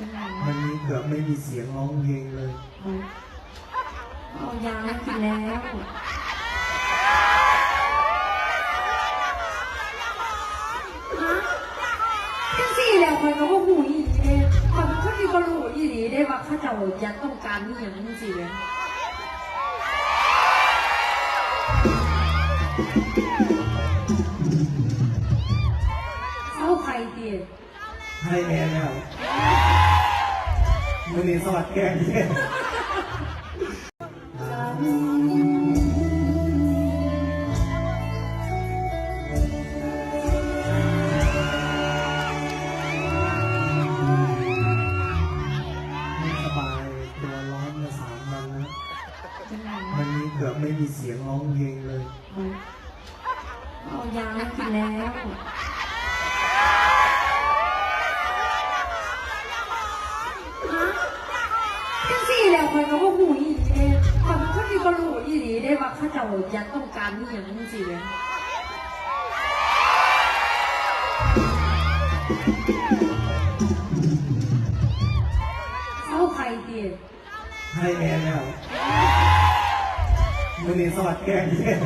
เป็นไงวันนี้เกือบไม่มีเสียงร้องเพลงเลยเอายาให้กินแล้ว ฮะจังสี่แหล้วคนก็ว่าหูอีหลีเด้คนคนที่ก็รู้อีหลีได้ว่าเขาเจะยัดต้องการนี่อย่างจังสี่เลยเข้าใครเดียให้แน่แล้ว วันนี้สวัสดแกงไม่สบายตัวร้อนมาสามวันแล้ววันนี้เกือบไม่มีเสียงร้องเพลงเลย เอายากินแล้ว ฮะ จังสี่แหล้วคนก็ว่าหูอีหลีเด้คนคนที่ก็รู้อีหลีได้ว่าเขาเจะยัดต้องการนี่อย่างจังสี่เลยเข้าใครดีให้แน่แล้ววันนี้สวัสดีแกงเนี่ย